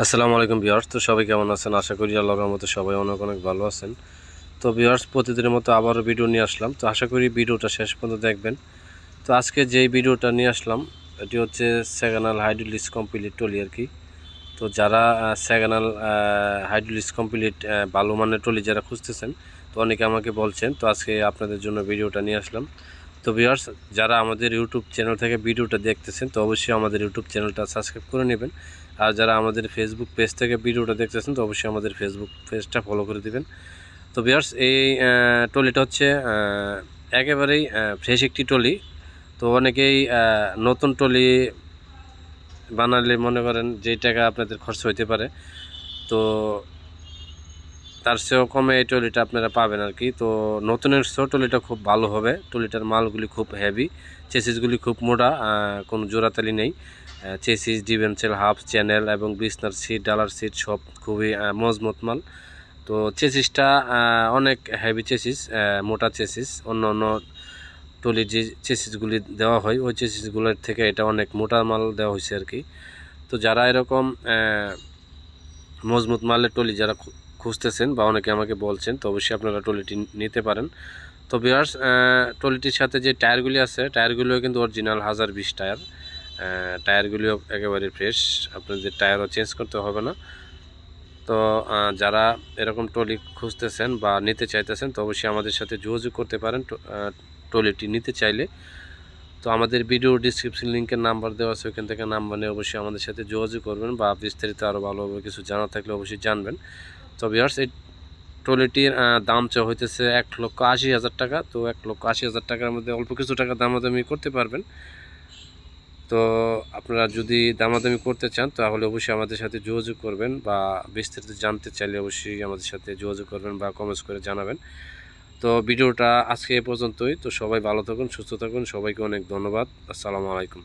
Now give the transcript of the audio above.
আসসালামু আলাইকুম বিহার্স তো সবাই কেমন আছেন? আশা করি আল্লাহর মতো সবাই অনেক অনেক ভালো আছেন। তো বিয়ার্স প্রতিদিনের মতো আবারও ভিডিও নিয়ে আসলাম। তো আশা করি ভিডিওটা শেষ পর্যন্ত দেখবেন। তো আজকে যেই ভিডিওটা নিয়ে আসলাম, এটি হচ্ছে সেগানাল হাইড্রোলিস কমপ্লিট টলি আর কি। তো যারা সেগানাল হাইড্রোলিস কমপ্লিট ভালো মানের টলি যারা খুঁজতেছেন, তো অনেকে আমাকে বলছেন, তো আজকে আপনাদের জন্য ভিডিওটা নিয়ে আসলাম। তো ভিউয়ার্স, যারা আমাদের ইউটিউব চ্যানেল থেকে ভিডিওটা দেখতেছেন, তো অবশ্যই আমাদের ইউটিউব চ্যানেলটা সাবস্ক্রাইব করে নেবেন। আর যারা আমাদের ফেসবুক পেজ থেকে ভিডিওটা দেখতেছেন, তো অবশ্যই আমাদের ফেসবুক পেজটা ফলো করে দিবেন। তো ভিউয়ার্স, এই টলিটা হচ্ছে একেবারেই ফ্রেশ একটি টলি তো অনেকেই নতুন টলি বানালে মনে করেন যেই টাকা আপনাদের খরচ হইতে পারে। তো তার চেয়েও কমে এই টলিটা আপনারা পাবেন আর কি। তো নতুনের চেয়েও টলিটা খুব ভালো হবে। টলিটার মালগুলি খুব হেভি চেসিসগুলি খুব মোটা কোনো জোড়াতালি নেই। চেসিস ডিভেন্সেল হাফ চ্যানেল এবং বিসনার সিট ডালার সিট সব খুবই আহ, মজবুত মাল। তো চেসিসটা অনেক হেভি চেসিস মোটা চেসিস অন্য অন্য টলির যে চেসিসগুলি দেওয়া হয় ওই চেসিসগুলোর থেকে এটা অনেক মোটা মাল দেওয়া হয়েছে আর কি। তো যারা এরকম আহ, মজবুত মালের টলি যারা খুঁজতেছেন বা অনেকে আমাকে বলছেন তো অবশ্যই আপনারা টলিটি নিতে পারেন। তো বিয়ার্স টলিটির সাথে যে টায়ারগুলি আছে টায়ারগুলিও কিন্তু অরিজিনাল হাজার বিশ টায়ার। টায়ারগুলিও একেবারে ফ্রেশ আপনাদের টায়ারও চেঞ্জ করতে হবে না। তো যারা এরকম টলি খুঁজতেছেন বা নিতে চাইতেছেন তো অবশ্যই আমাদের সাথে যোগাযোগ করতে পারেন ট- আহ, টলিটি নিতে চাইলে। তো আমাদের ভিডিও ডিসক্রিপশন লিঙ্কের নাম্বার দেওয়া আছে ওইখান থেকে নাম্বার নিয়ে অবশ্যই আমাদের সাথে যোগাযোগ করবেন বা বিস্তারিত আরও ভালোভাবে কিছু জানা থাকলে অবশ্যই জানবেন। তো ভিউয়ার্স এই ট্রলিটির দাম চা হইতেছে এক লক্ষ আশি হাজার টাকা, তো এক লক্ষ আশি হাজার টাকার মধ্যে অল্প কিছু টাকা দামাদামি করতে পারবেন। তো আপনারা যদি দামাদামি করতে চান, তাহলে অবশ্যই আমাদের সাথে যোগাযোগ করবেন বা বিস্তারিত জানতে চাইলে অবশ্যই আমাদের সাথে যোগাযোগ করবেন বা কমেন্টস করে জানাবেন। তো ভিডিওটা আজকে এ পর্যন্তই। তো সবাই ভালো থাকুন, সুস্থ থাকুন। সবাইকে অনেক ধন্যবাদ। আসসালামু আলাইকুম।